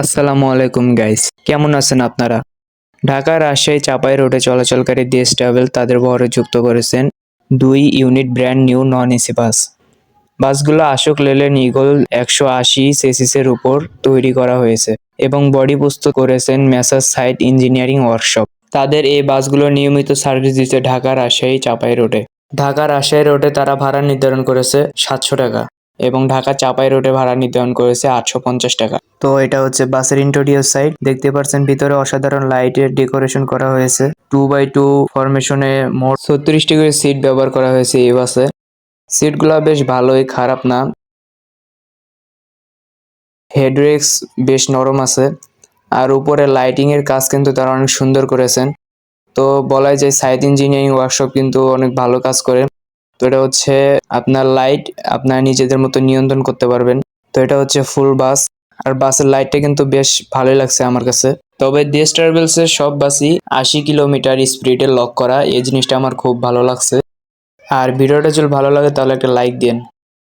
আসসালামু আলাইকুম গাইস কেমন আছেন আপনারা? ঢাকা রাজশাহী চাপাই রোডে চলাচলকারী দেশ ট্রাভেল তাদের বহরে যুক্ত করেছেন দুই unit brand new non AC bus. বাসগুলো আশোক লেলেন ইগল একশো আশি সেসিসের উপর তৈরি করা হয়েছে এবং বডি প্রস্তুত করেছেন মেসার সাইট ইঞ্জিনিয়ারিং ওয়ার্কশপ। তাদের এই বাসগুলো নিয়মিত সার্ভিস দিচ্ছে ঢাকা রাজশাহী চাপাই রোডে। ঢাকা রাজশাহী রোডে তারা ভাড়া নির্ধারণ করেছে সাতশো টাকা। এবং ঢাকা চাপাই রোডে ভাড়া নির্ধারণ করেছে আটশো পঞ্চাশ টাকা। তো এটা হচ্ছে বাসের ইন্টেরিয়র সাইড দেখতে পাচ্ছেন ভিতরে অসাধারণ লাইটের ডেকোরেশন করা হয়েছে। টু বাই টু ফরমেশনে মোট ছত্রিশটি করে সিট ব্যবহার করা হয়েছে এই বাসে। সিটগুলো বেশ ভালোই, খারাপ না। হেডরেক্স বেশ নরম আছে। আর উপরে লাইটিং এর কাজ কিন্তু তারা অনেক সুন্দর করেছেন। তো বলাই যায় সাইড ইঞ্জিনিয়ারিং ওয়ার্কশপ কিন্তু অনেক ভালো কাজ করে। তো এটা হচ্ছে আপনার লাইট আপনার নিজেদের মতো নিয়ন্ত্রণ করতে পারবেন। তো এটা হচ্ছে ফুল বাস আর বাসের লাইটটা কিন্তু বেশ ভালোই লাগছে আমার কাছে। তবে দেশ ট্রাভেলস এর সব বাসই আশি কিলোমিটার স্পিডে লক করা, এই জিনিসটা আমার খুব ভালো লাগছে। আর ভিডিওটা যদি ভালো লাগে তাহলে একটা লাইক দিন